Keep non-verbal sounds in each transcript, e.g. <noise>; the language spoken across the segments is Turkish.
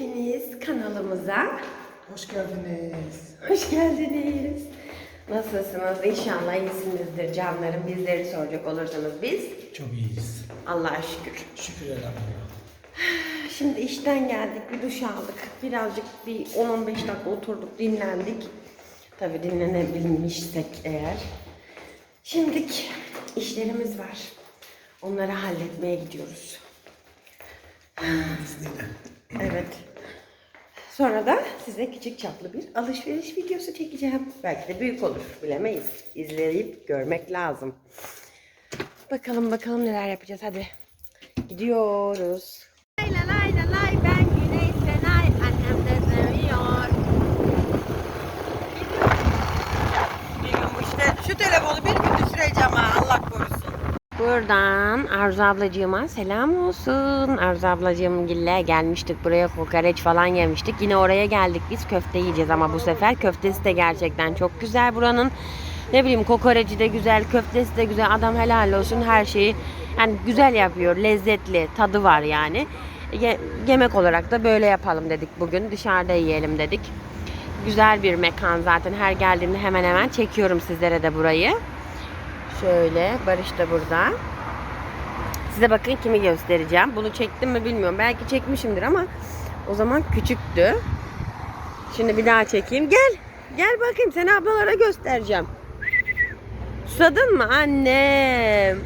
Hepiniz kanalımıza Hoş geldiniz. hoş geldiniz. Nasılsınız? İnşallah iyisinizdir canlarım. Bizleri soracak olursanız biz Çok iyiyiz. Allah'a şükür. Şükür elhamdülillah. <sighs> Şimdi işten geldik, bir duş aldık. Birazcık bir 10-15 dakika oturduk, dinlendik. Tabii dinlenebilmişsek eğer. Şimdilik işlerimiz var. Onları halletmeye gidiyoruz. Evet. Sonra da size küçük çaplı bir alışveriş videosu çekeceğim. Belki de büyük olur, bilemeyiz. İzleyip görmek lazım. Bakalım bakalım neler yapacağız. Hadi gidiyoruz. Lay la lay la lay ben Güney Senay annem de seviyor. Bir gün bu işte şu telefonu bir gün düşüreceğim ha Allah korusun. Buradan Arzu ablacığıma selam olsun. Arzu ablacığım gille gelmiştik buraya kokoreç falan yemiştik. Yine oraya geldik biz köfte yiyeceğiz ama bu sefer köftesi de gerçekten çok güzel buranın. Ne bileyim kokoreci de güzel, köftesi de güzel. Adam helal olsun her şeyi yani güzel yapıyor, lezzetli, tadı var yani. Ye- yemek olarak da böyle yapalım dedik bugün. Dışarıda yiyelim dedik. Güzel bir mekan zaten. Her geldiğimde hemen hemen çekiyorum sizlere de burayı. Şöyle Barış da burada. Size bakın kimi göstereceğim. Bunu çektim mi bilmiyorum. Belki çekmişimdir ama o zaman küçüktü. Şimdi bir daha çekeyim. Gel. Gel bakayım seni ablalara göstereceğim. Susadın mı annem?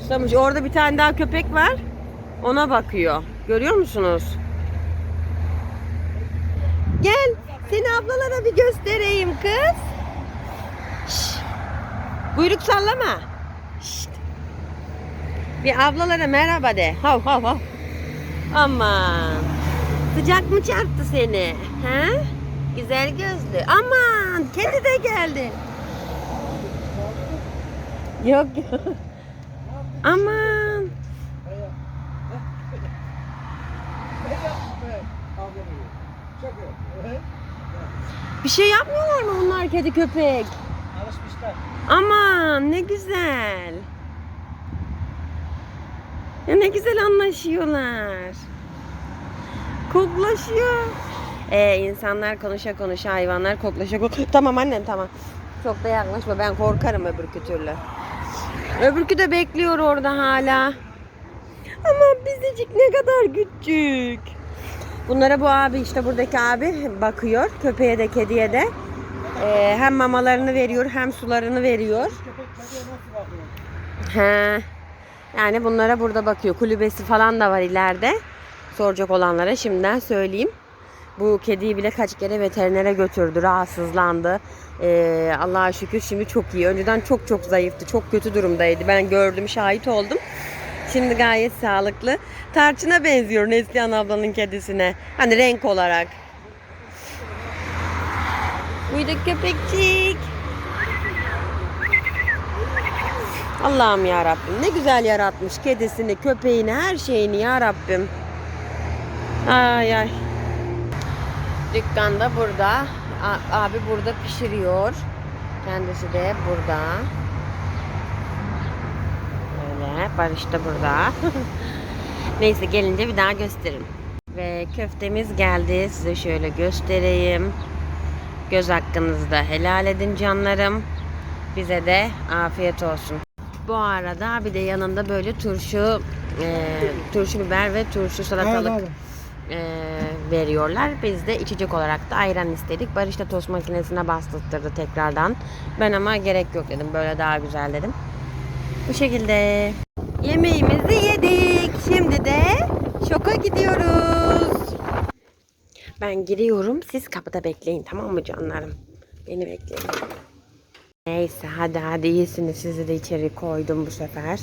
Susamış. Orada bir tane daha köpek var. Ona bakıyor. Görüyor musunuz? Gel. Seni ablalara bir göstereyim kız. Buyruk sallama. Şşt. Bir ablalara merhaba de. Hav hav hav. Aman. Sıcak mı çarptı seni? He? Güzel gözlü. Aman kedi de geldi. Yok yok. Aman. Bir şey yapmıyorlar mı bunlar kedi köpek? Aman ne güzel. Ya ne güzel anlaşıyorlar. Koklaşıyor. Ee, insanlar konuşa konuşa hayvanlar koklaşa koklaşa. Tamam annem tamam. Çok da yaklaşma ben korkarım öbürkü türlü. Öbürkü de bekliyor orada hala. Ama bizecik ne kadar küçük. Bunlara bu abi işte buradaki abi bakıyor. Köpeğe de kediye de. Ee, hem mamalarını veriyor hem sularını veriyor. He. Yani bunlara burada bakıyor. Kulübesi falan da var ileride. Soracak olanlara şimdiden söyleyeyim. Bu kediyi bile kaç kere veterinere götürdü. Rahatsızlandı. Ee, Allah'a şükür şimdi çok iyi. Önceden çok çok zayıftı. Çok kötü durumdaydı. Ben gördüm, şahit oldum. Şimdi gayet sağlıklı. Tarçına benziyor Neslihan ablanın kedisine. Hani renk olarak. Buydu köpekçik. Allah'ım ya Rabbim ne güzel yaratmış kedisini, köpeğini, her şeyini ya Rabbim. Ay ay. Dükkanda burada. Abi burada pişiriyor. Kendisi de burada. Öyle. Barış da burada. <laughs> Neyse gelince bir daha gösteririm. Ve köftemiz geldi. Size şöyle göstereyim. Göz hakkınızda helal edin canlarım. Bize de afiyet olsun. Bu arada bir de yanında böyle turşu, e, turşu biber ve turşu salatalık e, veriyorlar. Biz de içecek olarak da ayran istedik. Barış da tost makinesine bastırdı tekrardan. Ben ama gerek yok dedim. Böyle daha güzel dedim. Bu şekilde. Yemeğimizi yedik. Şimdi de şoka gidiyoruz. Ben giriyorum. Siz kapıda bekleyin tamam mı canlarım? Beni bekleyin. Neyse hadi hadi iyisiniz. Sizi de içeri koydum bu sefer.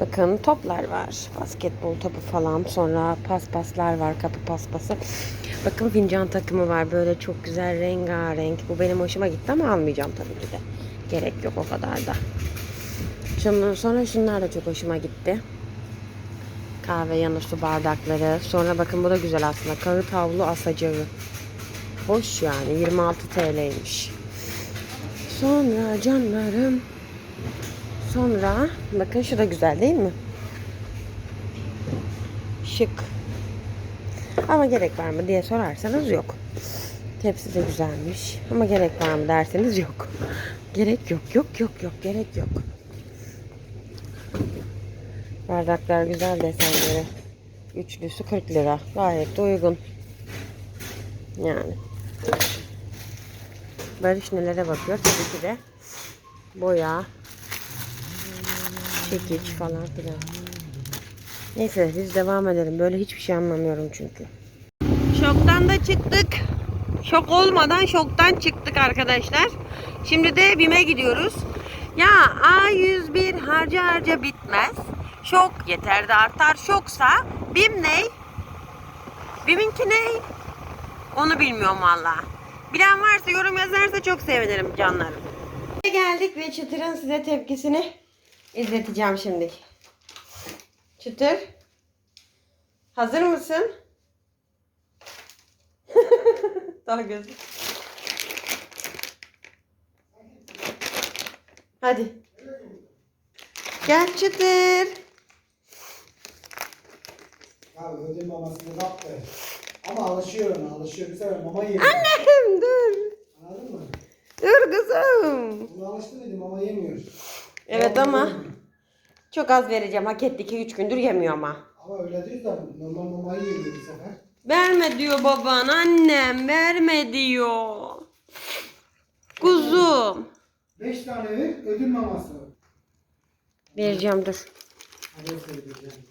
Bakın toplar var. Basketbol topu falan. Sonra paspaslar var. Kapı paspası. Bakın fincan takımı var. Böyle çok güzel rengarenk. Bu benim hoşuma gitti ama almayacağım tabii ki de. Gerek yok o kadar da. Şundan sonra şunlar da çok hoşuma gitti. Kahve yanı bardakları. Sonra bakın bu da güzel aslında. Kağıt havlu asacağı. Hoş yani. 26 TL'ymiş. Sonra canlarım. Sonra bakın şu da güzel değil mi? Şık. Ama gerek var mı diye sorarsanız yok. Tepsi de güzelmiş. Ama gerek var mı derseniz yok. Gerek yok, yok, yok, yok, gerek yok. Bardaklar güzel desenleri. Üçlüsü 40 lira. Gayet de uygun. Yani. Barış nelere bakıyor? Tabii ki de boya, çekiç falan filan. Neyse biz devam edelim. Böyle hiçbir şey anlamıyorum çünkü. Şoktan da çıktık. Şok olmadan şoktan çıktık arkadaşlar. Şimdi de BİM'e gidiyoruz. Ya A101 harca harca bitmez. Şok yeter de artar. Şoksa BİM ne? BİM'inki ne? Onu bilmiyorum valla. Bilen varsa yorum yazarsa çok sevinirim canlarım. Geldik ve Çıtır'ın size tepkisini izleteceğim şimdi. Çıtır. Hazır mısın? <laughs> Daha gözü. Hadi. Gel Çıtır. Ya ödül mamasını kaptı. Ama alışıyor ona, alışıyor. Bir sefer mama yemiyor. Annem dur. Anladın mı? Dur kızım. Buna alıştı dedim mama yemiyor. Evet Ya, ama yemiyor. çok az vereceğim. Hak etti ki 3 gündür yemiyor ama. Ama öyle değil de normal mamayı yemiyor bir sefer. Verme diyor baban. Annem verme diyor. Kuzum. Beş tane ver, ödül maması. Vereceğim dur. Hadi söyleyeceğim.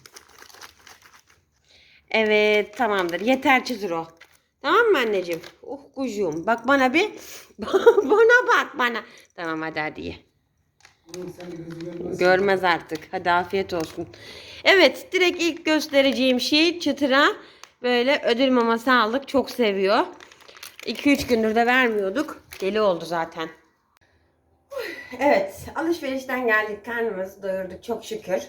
Evet tamamdır. Yeter çizir o. Tamam mı anneciğim? Oh kucuğum. Bak bana bir. <laughs> bana bak bana. Tamam hadi hadi ye. Görmez artık. Hadi afiyet olsun. Evet direkt ilk göstereceğim şey çıtıra böyle ödül maması aldık. Çok seviyor. 2-3 gündür de vermiyorduk. Deli oldu zaten. Evet alışverişten geldik. Karnımızı doyurduk çok şükür.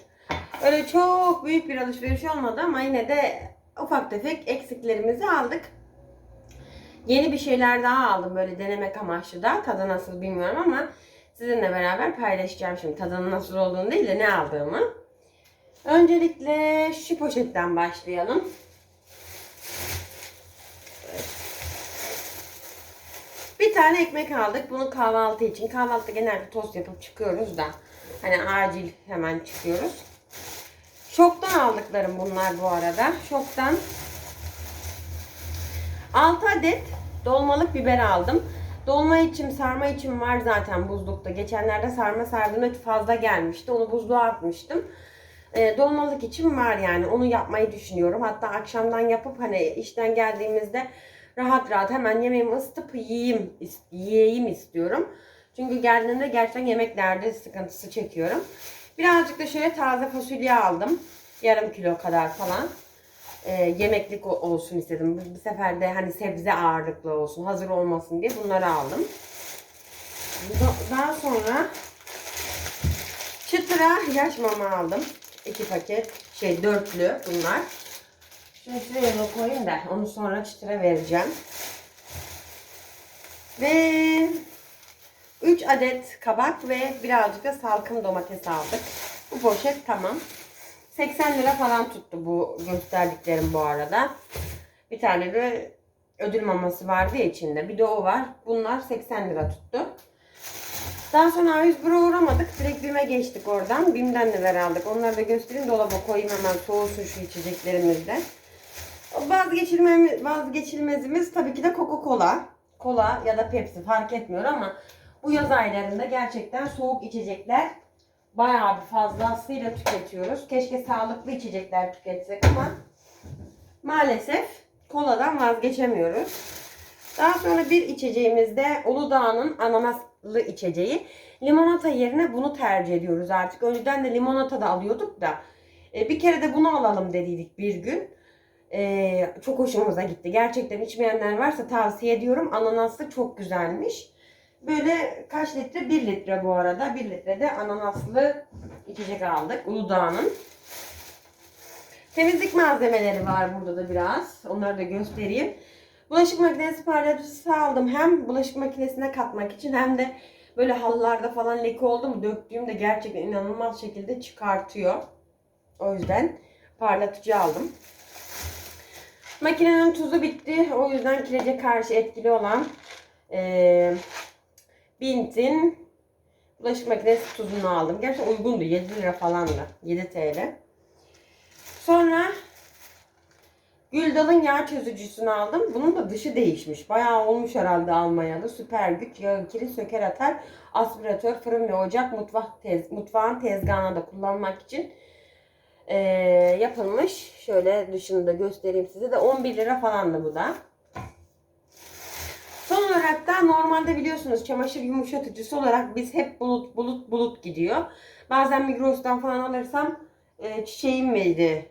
Öyle çok büyük bir alışveriş olmadı ama yine de ufak tefek eksiklerimizi aldık. Yeni bir şeyler daha aldım böyle denemek amaçlı da. Tadı nasıl bilmiyorum ama sizinle beraber paylaşacağım şimdi. Tadının nasıl olduğunu değil de ne aldığımı. Öncelikle şu poşetten başlayalım. Bir tane ekmek aldık. Bunu kahvaltı için. Kahvaltıda genelde tost yapıp çıkıyoruz da. Hani acil hemen çıkıyoruz. Şoktan aldıklarım bunlar bu arada. Şoktan 6 adet dolmalık biber aldım. Dolma için, sarma için var zaten buzlukta. Geçenlerde sarma sardığımda fazla gelmişti. Onu buzluğa atmıştım. E, dolmalık için var yani. Onu yapmayı düşünüyorum. Hatta akşamdan yapıp hani işten geldiğimizde rahat rahat hemen yemeğimi ısıtıp yiyeyim, yiyeyim istiyorum. Çünkü geldiğimde gerçekten yemek derdi sıkıntısı çekiyorum. Birazcık da şöyle taze fasulye aldım. Yarım kilo kadar falan e, yemeklik olsun istedim. Bu, sefer de hani sebze ağırlıklı olsun, hazır olmasın diye bunları aldım. Da- Daha sonra çıtıra yaş mama aldım. İki paket, şey dörtlü bunlar. Şunu şuraya koyayım da onu sonra çıtıra vereceğim. Ve 3 adet kabak ve birazcık da salkım domates aldık. Bu poşet tamam. 80 lira falan tuttu bu gösterdiklerim bu arada. Bir tane de ödül maması vardı ya içinde. Bir de o var. Bunlar 80 lira tuttu. Daha sonra A101'e uğramadık. Direkt BİM'e geçtik oradan. BİM'den neler aldık. Onları da göstereyim. Dolaba koyayım hemen soğusun şu içeceklerimizde. Vazgeçilmezimiz tabii ki de Coca-Cola. Kola ya da Pepsi fark etmiyor ama bu yaz aylarında gerçekten soğuk içecekler bayağı bir fazlasıyla tüketiyoruz. Keşke sağlıklı içecekler tüketsek ama maalesef koladan vazgeçemiyoruz. Daha sonra bir içeceğimiz de Uludağ'ın ananaslı içeceği. Limonata yerine bunu tercih ediyoruz artık. Önceden de limonata da alıyorduk da. e, bir kere de bunu alalım dediydik bir gün. E, çok hoşumuza gitti. Gerçekten içmeyenler varsa tavsiye ediyorum. Ananaslı çok güzelmiş. Böyle kaç litre? 1 litre bu arada. 1 litre de ananaslı içecek aldık. Uludağ'ın. Temizlik malzemeleri var burada da biraz. Onları da göstereyim. Bulaşık makinesi parlatıcısı aldım. Hem bulaşık makinesine katmak için hem de böyle halılarda falan leke oldu mu döktüğümde gerçekten inanılmaz şekilde çıkartıyor. O yüzden parlatıcı aldım. Makinenin tuzu bitti. O yüzden kirece karşı etkili olan eee Bint'in bulaşık makinesi tuzunu aldım. Gerçi uygundu. 7 lira falan da. 7 TL. Sonra Güldal'ın yağ çözücüsünü aldım. Bunun da dışı değişmiş. Bayağı olmuş herhalde almayalı. Süper güç, yağ kiri, söker atar, aspiratör, fırın ve ocak, mutfak tez, mutfağın tezgahına da kullanmak için eee, yapılmış. Şöyle dışını da göstereyim size de 11 lira falandı bu da. Olarak da normalde biliyorsunuz çamaşır yumuşatıcısı olarak biz hep bulut bulut bulut gidiyor. Bazen Migros'tan falan alırsam e, çiçeğim miydi?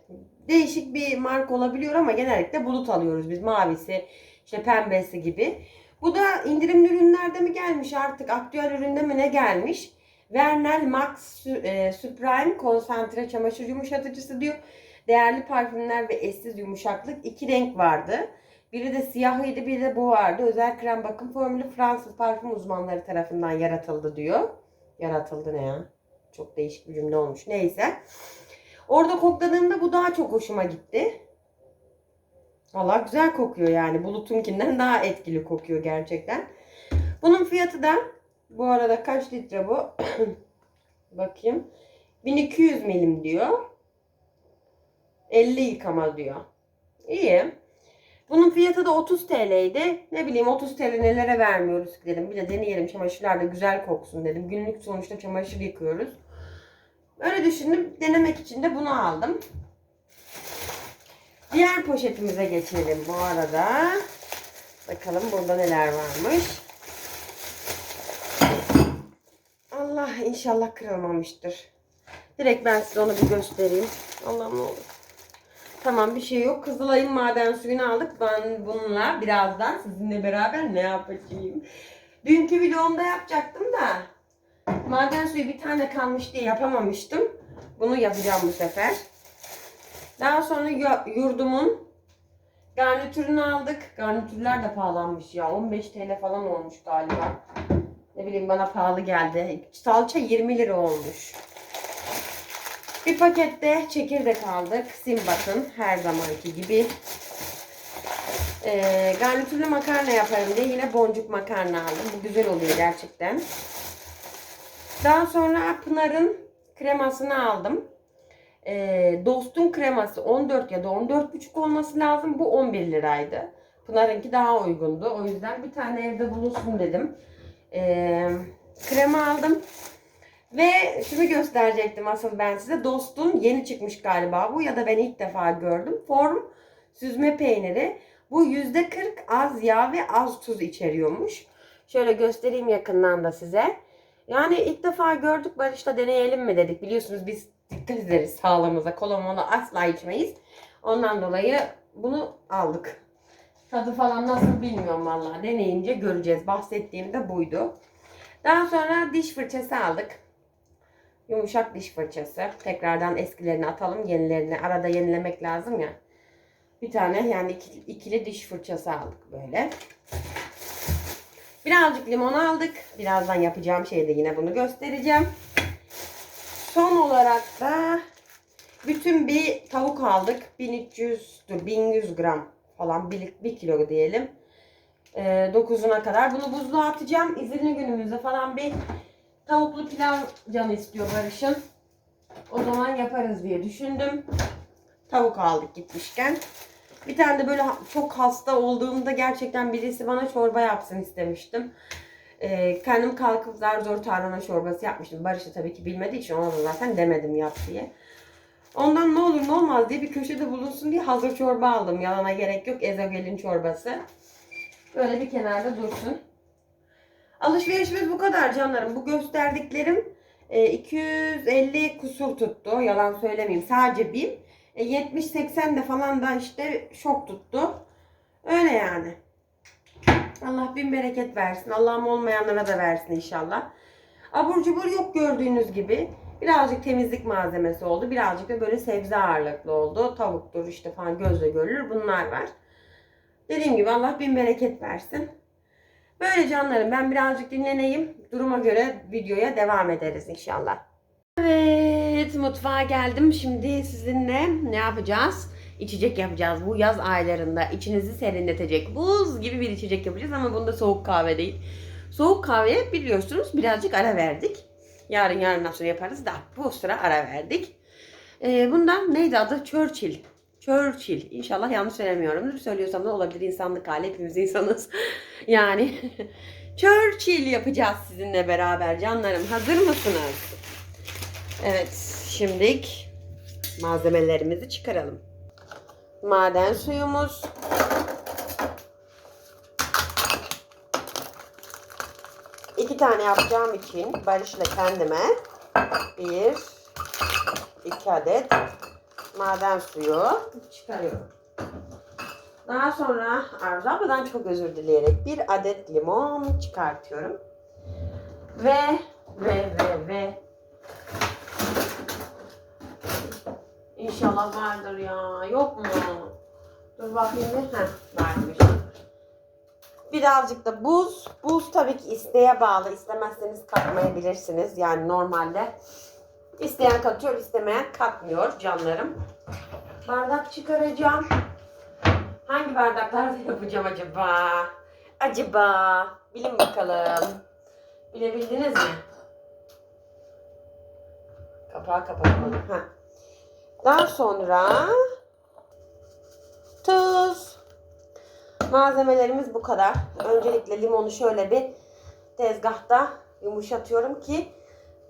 Değişik bir marka olabiliyor ama genellikle bulut alıyoruz biz. Mavisi, işte pembesi gibi. Bu da indirimli ürünlerde mi gelmiş artık aktüel üründe mi ne gelmiş? Vernel Max e, Supreme konsantre çamaşır yumuşatıcısı diyor. Değerli parfümler ve eşsiz yumuşaklık. iki renk vardı. Biri de siyahıydı, biri de bu vardı. Özel krem bakım formülü Fransız parfüm uzmanları tarafından yaratıldı diyor. Yaratıldı ne ya? Çok değişik bir cümle olmuş. Neyse. Orada kokladığımda bu daha çok hoşuma gitti. Valla güzel kokuyor yani. Bulutunkinden daha etkili kokuyor gerçekten. Bunun fiyatı da bu arada kaç litre bu? <clears throat> Bakayım. 1200 milim diyor. 50 yıkama diyor. İyi. Bunun fiyatı da 30 TL'ydi. Ne bileyim 30 TL nelere vermiyoruz ki dedim. Bir de deneyelim çamaşırlar da güzel koksun dedim. Günlük sonuçta çamaşır yıkıyoruz. Öyle düşündüm. Denemek için de bunu aldım. Diğer poşetimize geçelim bu arada. Bakalım burada neler varmış. Allah inşallah kırılmamıştır. Direkt ben size onu bir göstereyim. Allah'ım ne olur. Tamam bir şey yok. Kızılay'ın maden suyunu aldık. Ben bununla birazdan sizinle beraber ne yapacağım? Dünkü videomda yapacaktım da maden suyu bir tane kalmış diye yapamamıştım. Bunu yapacağım bu sefer. Daha sonra yu- yurdumun garnitürünü aldık. Garnitürler de pahalanmış ya. 15 TL falan olmuş galiba. Ne bileyim bana pahalı geldi. Salça 20 lira olmuş. Bir pakette çekirdek aldık. Simbak'ın her zamanki gibi. Ee, garnitürlü makarna yaparım diye yine boncuk makarna aldım. Bu güzel oluyor gerçekten. Daha sonra Pınar'ın kremasını aldım. Ee, Dost'un kreması 14 ya da 14,5 olması lazım. Bu 11 liraydı. Pınar'ınki daha uygundu. O yüzden bir tane evde bulunsun dedim. Ee, krema aldım. Ve şunu gösterecektim asıl ben size. Dost'un yeni çıkmış galiba bu ya da ben ilk defa gördüm. Form süzme peyniri. Bu %40 az yağ ve az tuz içeriyormuş. Şöyle göstereyim yakından da size. Yani ilk defa gördük Barış'ta deneyelim mi dedik. Biliyorsunuz biz dikkat ederiz sağlığımıza. Kola mola asla içmeyiz. Ondan dolayı bunu aldık. Tadı falan nasıl bilmiyorum vallahi. Deneyince göreceğiz. Bahsettiğim de buydu. Daha sonra diş fırçası aldık. Yumuşak diş fırçası. Tekrardan eskilerini atalım. Yenilerini arada yenilemek lazım ya. Bir tane yani iki- ikili diş fırçası aldık böyle. Birazcık limon aldık. Birazdan yapacağım şeyde yine bunu göstereceğim. Son olarak da bütün bir tavuk aldık. 1300 dur 1100 gram falan 1, 1 kilo diyelim. Ee, 9'una kadar. Bunu buzluğa atacağım. İzinli günümüzde falan bir tavuklu pilav canı istiyor Barış'ın. O zaman yaparız diye düşündüm. Tavuk aldık gitmişken. Bir tane de böyle çok hasta olduğumda gerçekten birisi bana çorba yapsın istemiştim. Ee, kendim kalkıp zar zor tarhana çorbası yapmıştım. Barış da tabii ki bilmediği için ona da zaten demedim yap diye. Ondan ne olur ne olmaz diye bir köşede bulunsun diye hazır çorba aldım. Yalana gerek yok. Ezogelin çorbası. Böyle bir kenarda dursun. Alışverişimiz bu kadar canlarım. Bu gösterdiklerim e, 250 kusur tuttu. Yalan söylemeyeyim. Sadece bir. E, 70-80 de falan da işte şok tuttu. Öyle yani. Allah bin bereket versin. Allah'ım olmayanlara da versin inşallah. Abur cubur yok gördüğünüz gibi. Birazcık temizlik malzemesi oldu. Birazcık da böyle sebze ağırlıklı oldu. Tavuktur işte falan gözle görülür. Bunlar var. Dediğim gibi Allah bin bereket versin. Böyle canlarım ben birazcık dinleneyim. Duruma göre videoya devam ederiz inşallah. Evet mutfağa geldim. Şimdi sizinle ne yapacağız? içecek yapacağız. Bu yaz aylarında içinizi serinletecek buz gibi bir içecek yapacağız ama bunda soğuk kahve değil. Soğuk kahveye biliyorsunuz birazcık ara verdik. Yarın yarından sonra yaparız da bu sıra ara verdik. Ee, bundan neydi adı? Churchill. Churchill. İnşallah yanlış söylemiyorumdur. Söylüyorsam da olabilir. insanlık hali. Hepimiz insanız. <laughs> yani <laughs> Churchill yapacağız sizinle beraber canlarım. Hazır mısınız? Evet. Şimdilik malzemelerimizi çıkaralım. Maden suyumuz. İki tane yapacağım için Barış'la kendime bir, iki adet maden suyu çıkarıyorum. Daha sonra Arzu abladan çok özür dileyerek bir adet limon çıkartıyorum. Ve ve ve ve İnşallah vardır ya. Yok mu? Dur bakayım bir. Heh, varmış. Birazcık da buz. Buz tabii ki isteğe bağlı. İstemezseniz katmayabilirsiniz. Yani normalde isteyen katıyor, istemeyen katmıyor canlarım. Bardak çıkaracağım. Hangi bardaklarda <laughs> yapacağım acaba? Acaba? Bilin bakalım. Bilebildiniz mi? Kapağı kapatmadım. Heh. Daha sonra tuz. Malzemelerimiz bu kadar. Öncelikle limonu şöyle bir tezgahta yumuşatıyorum ki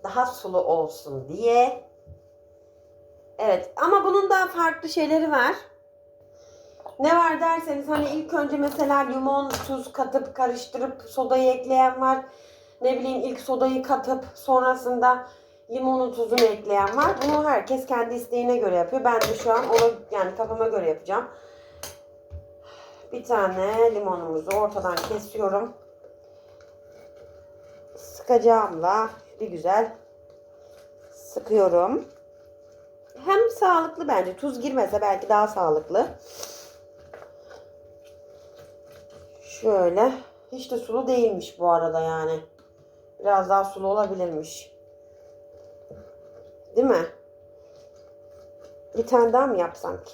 daha sulu olsun diye. Evet ama bunun da farklı şeyleri var. Ne var derseniz hani ilk önce mesela limon, tuz katıp karıştırıp sodayı ekleyen var. Ne bileyim ilk sodayı katıp sonrasında limonu tuzunu ekleyen var. Bunu herkes kendi isteğine göre yapıyor. Ben de şu an onu yani kafama göre yapacağım. Bir tane limonumuzu ortadan kesiyorum. Sıkacağımla bir güzel sıkıyorum. Hem sağlıklı bence. Tuz girmese belki daha sağlıklı. Şöyle. Hiç de sulu değilmiş bu arada yani. Biraz daha sulu olabilirmiş. Değil mi? Bir tane daha mı yapsam ki?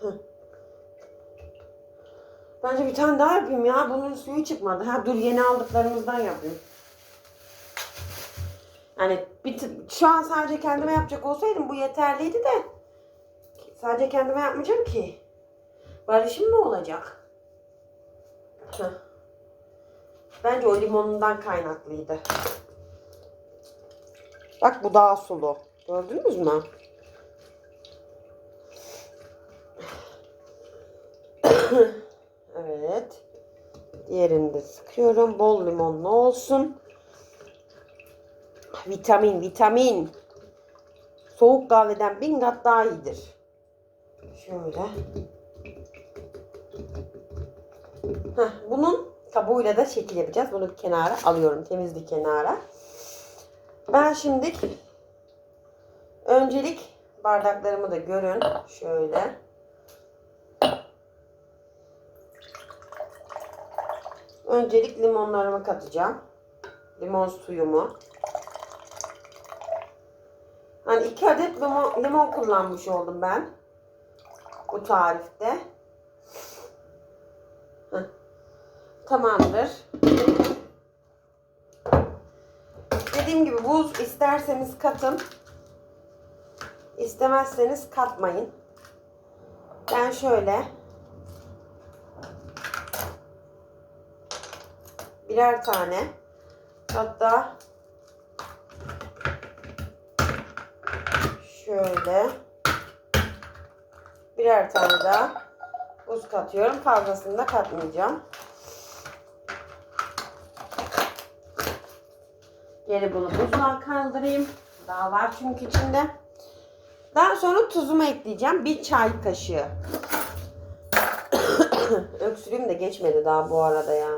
Hı. Bence bir tane daha yapayım ya. Bunun suyu çıkmadı. Ha dur yeni aldıklarımızdan yapayım. Yani bir şu an sadece kendime yapacak olsaydım bu yeterliydi de. Sadece kendime yapmayacağım ki. Barış'ım ne olacak? Heh. Bence o limonundan kaynaklıydı. Bak bu daha sulu. Gördünüz mü? evet. Diğerini de sıkıyorum. Bol limonlu olsun. Vitamin, vitamin. Soğuk kahveden bin kat daha iyidir. Şöyle. Heh, bunun kabuğuyla da şekil yapacağız. Bunu kenara alıyorum. Temiz bir kenara. Ben şimdi öncelik bardaklarımı da görün. Şöyle. Öncelik limonlarımı katacağım. Limon suyumu. Hani iki adet limon, limon kullanmış oldum ben. Bu tarifte. Tamamdır. Dediğim gibi buz isterseniz katın. İstemezseniz katmayın. Ben şöyle birer tane hatta şöyle birer tane daha buz katıyorum. Fazlasını da katmayacağım. Geri bunu buzluğa kaldırayım. Daha var çünkü içinde. Daha sonra tuzumu ekleyeceğim. Bir çay kaşığı. <coughs> Öksürüğüm de geçmedi daha bu arada ya.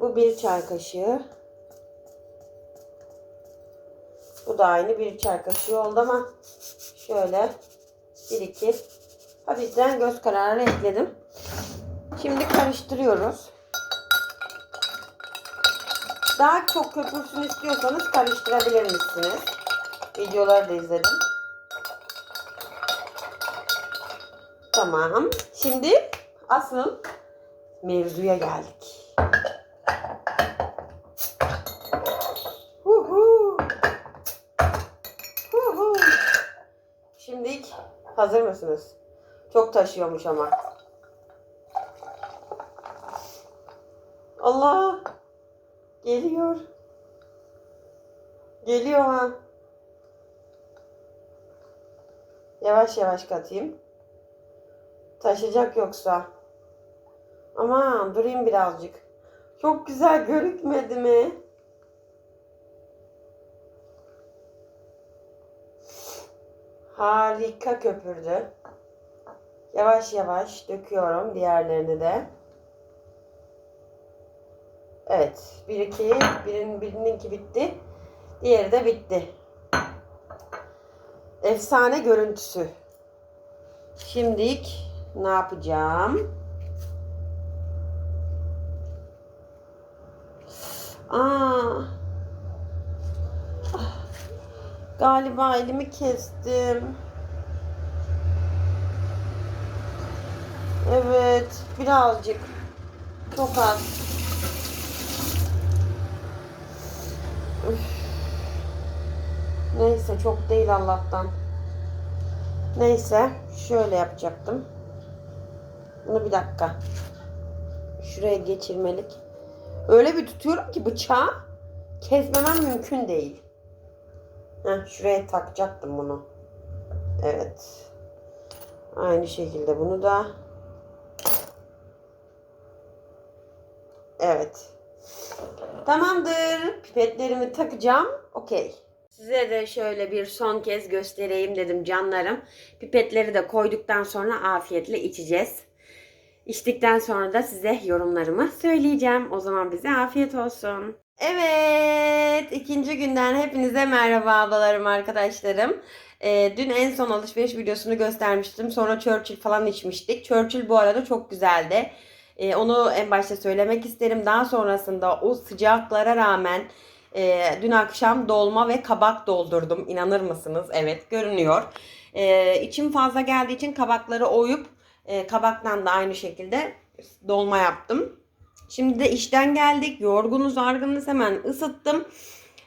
Bu bir çay kaşığı. Bu da aynı bir çay kaşığı oldu ama şöyle bir iki hafiften göz kararı ekledim. Şimdi karıştırıyoruz. Daha çok köpürsün istiyorsanız karıştırabilir misiniz? Videoları da izledim. Tamam. Şimdi asıl mevzuya geldik. Hazır mısınız? Çok taşıyormuş ama. Allah. Geliyor. Geliyor ha. Yavaş yavaş katayım. Taşacak yoksa. Aman durayım birazcık. Çok güzel görükmedi mi? Harika köpürdü. Yavaş yavaş döküyorum diğerlerini de. Evet. Bir iki. Birinin, birininki bitti. Diğeri de bitti. Efsane görüntüsü. Şimdilik ne yapacağım? Aa. Galiba elimi kestim. Evet, birazcık. Çok az. Neyse çok değil Allah'tan. Neyse şöyle yapacaktım. Bunu bir dakika. Şuraya geçirmelik. Öyle bir tutuyorum ki bıçağı kesmemem mümkün değil. Heh, şuraya takacaktım bunu. Evet. Aynı şekilde bunu da. Evet. Tamamdır. Pipetlerimi takacağım. Okey. Size de şöyle bir son kez göstereyim dedim canlarım. Pipetleri de koyduktan sonra afiyetle içeceğiz. İçtikten sonra da size yorumlarımı söyleyeceğim. O zaman bize afiyet olsun. Evet, ikinci günden hepinize merhaba ablalarım, arkadaşlarım. Ee, dün en son alışveriş videosunu göstermiştim. Sonra Churchill falan içmiştik. Churchill bu arada çok güzeldi. Ee, onu en başta söylemek isterim. Daha sonrasında o sıcaklara rağmen e, dün akşam dolma ve kabak doldurdum. İnanır mısınız? Evet, görünüyor. Ee, içim fazla geldiği için kabakları oyup e, kabaktan da aynı şekilde dolma yaptım. Şimdi de işten geldik. Yorgunuz, argınız hemen ısıttım.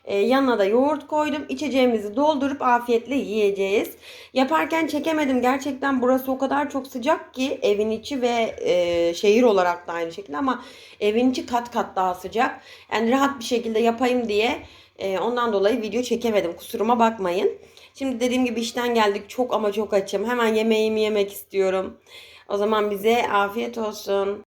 Ee, yanına da yoğurt koydum. İçeceğimizi doldurup afiyetle yiyeceğiz. Yaparken çekemedim. Gerçekten burası o kadar çok sıcak ki evin içi ve e, şehir olarak da aynı şekilde ama evin içi kat kat daha sıcak. Yani rahat bir şekilde yapayım diye e, ondan dolayı video çekemedim. Kusuruma bakmayın. Şimdi dediğim gibi işten geldik. Çok ama çok açım. Hemen yemeğimi yemek istiyorum. O zaman bize afiyet olsun.